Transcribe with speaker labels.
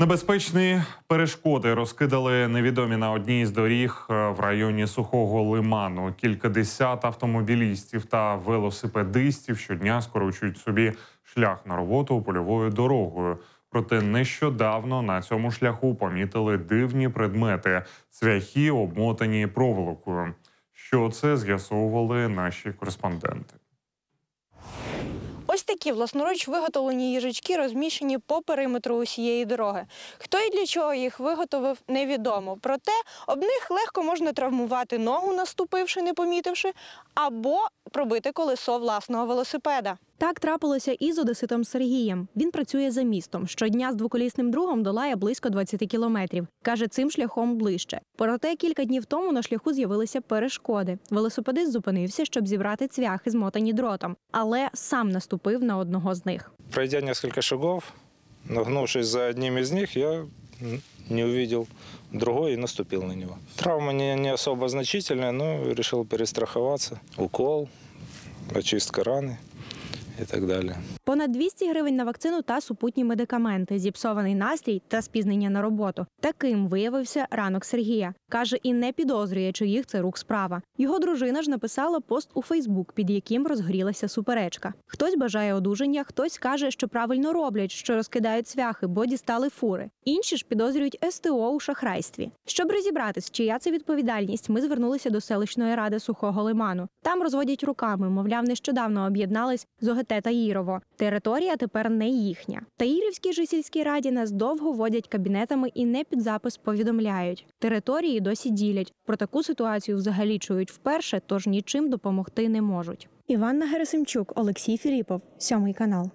Speaker 1: Небезпечні перешкоди розкидали невідомі на одній з доріг е, в районі сухого лиману. Кількадесят автомобілістів та велосипедистів щодня скорочують собі шлях на роботу польовою дорогою. Проте нещодавно на цьому шляху помітили дивні предмети цвяхи, обмотані проволокою. Що це з'ясовували наші кореспонденти.
Speaker 2: Такі власноруч виготовлені їжачки розміщені по периметру усієї дороги. Хто і для чого їх виготовив, невідомо. Проте об них легко можна травмувати ногу, наступивши, не помітивши, або пробити колесо власного велосипеда.
Speaker 3: Так трапилося і з одеситом Сергієм. Він працює за містом. Щодня з двоколісним другом долає близько 20 кілометрів. Каже, цим шляхом ближче. Проте кілька днів тому на шляху з'явилися перешкоди. Велосипедист зупинився, щоб зібрати цвяхи, змотані дротом, але сам наступив на одного з них.
Speaker 4: Пройдя несколько шагов, нагнувшись за одним из них, я не увидел другой и наступил на него. Травма не, не особо значительная, но решил перестраховаться. Укол, очистка раны и так далее.
Speaker 3: Понад 200 гривень на вакцину та супутні медикаменти, зіпсований настрій та спізнення на роботу. Таким виявився ранок Сергія. Каже, і не підозрює, чиїх це рук справа. Його дружина ж написала пост у Фейсбук, під яким розгорілася суперечка. Хтось бажає одужання, хтось каже, що правильно роблять, що розкидають цвяхи, бо дістали фури. Інші ж підозрюють СТО у шахрайстві. Щоб розібратись, чия це відповідальність, ми звернулися до селищної ради сухого лиману. Там розводять руками, мовляв, нещодавно об'єднались з ОГТ та Їрово. Територія тепер не їхня. Таїрівській же сільській раді нас довго водять кабінетами і не під запис повідомляють. Території досі ділять. Про таку ситуацію взагалі чують вперше, тож нічим допомогти не можуть. Іванна Герасимчук, Олексій Філіпов, сьомий канал.